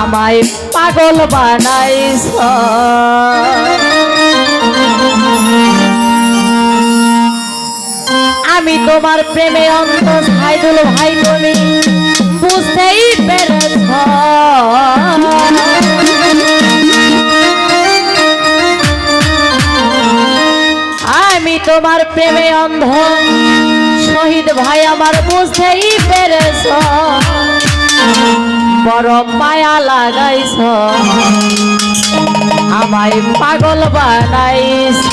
আমায় পাগল বানাইছ। আমি তোমার প্রেমে অন্ত সাইদুল ভাই তুমি বুঝতেই পেরেছ। আমি তোমার প্রেমে অন্ধ শহীদ ভাই আমার বুঝতেই পেরেছ। বড় মায়া লাগাইছ। আমায় পাগল বানাইছ।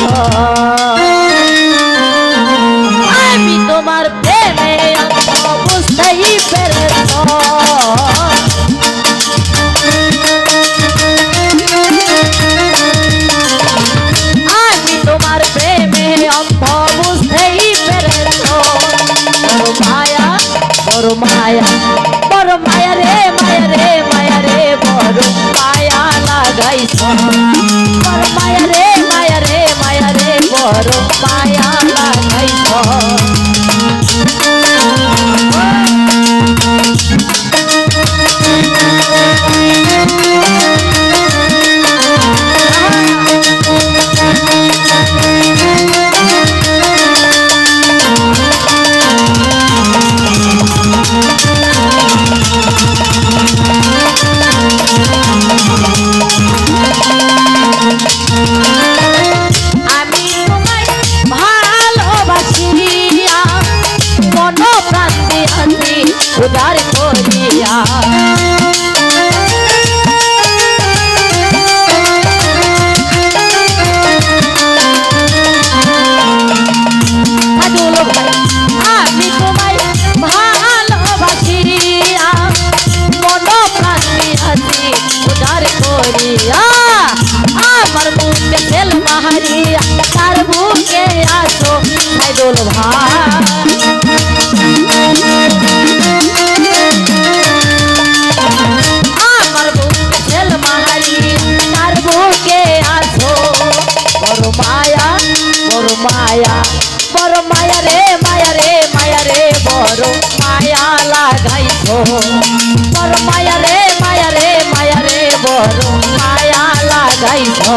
বড় মায়া রে মায়া রে মায়া রে বড় মায়া। উদার করিয়া।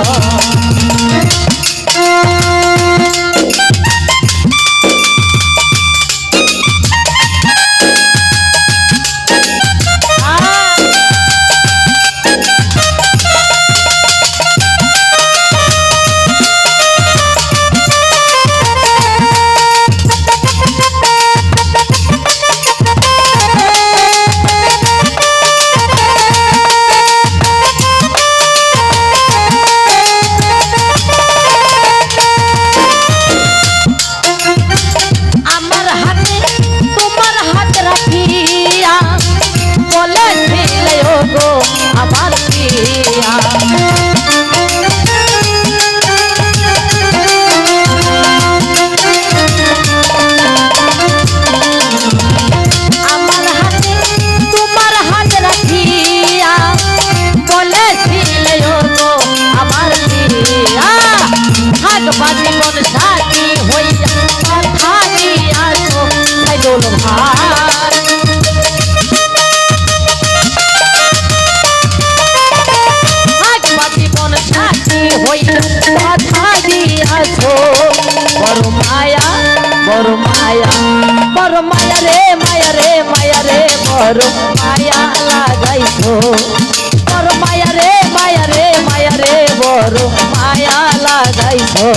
লাগাইছো আ মায়া, বড় মায়া বড় মায়া রে মায়া রে মায়া রে, বড় মায়া লাগাইছো। বড় মায়া রে মায়া রে মায়া রে, বড় মায়া লাগাইছো।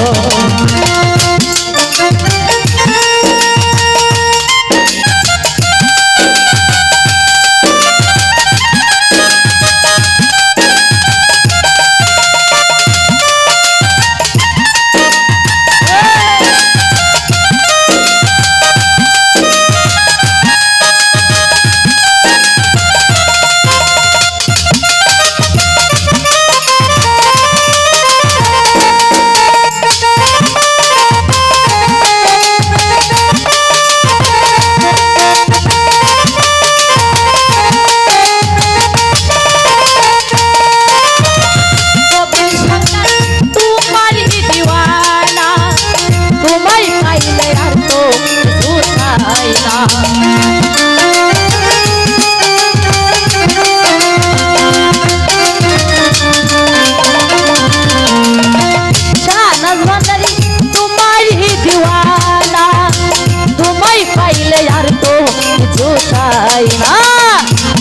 চাই না।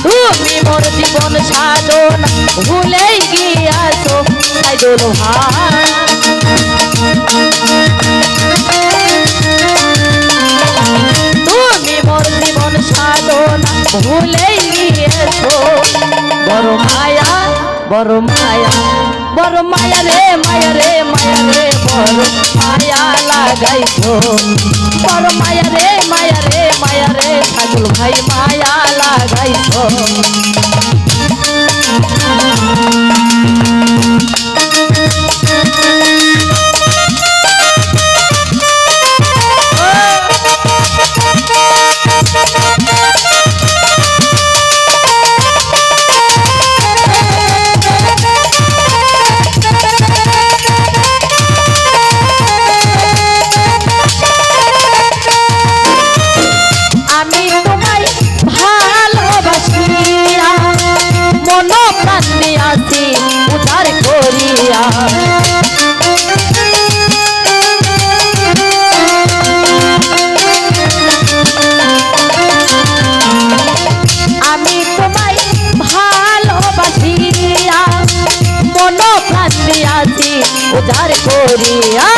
তুমি মোর জীবন সাধনা ভুলেই গিয়াছো তাই দোলো ভাই তুমি মোর জীবন সাধনা ভুলেই গিয়েছো। বড় মায়া বড় মায়া বড় মায়া রে মায়া রে মায়া রে, বড় মায়া লাগাইছো। বড় মায়া রে মায়া রে মায়া রে ঠাকুর ভাই মায়া লাগাইছো। করিয়া